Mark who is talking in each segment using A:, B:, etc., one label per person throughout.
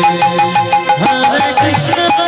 A: Hare Krishna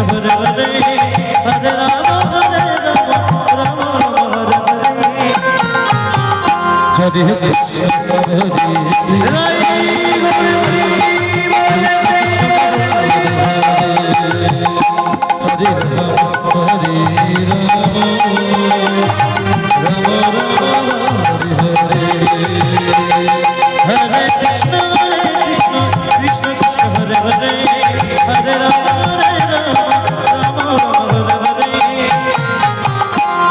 A: Hare Hare Hare Hare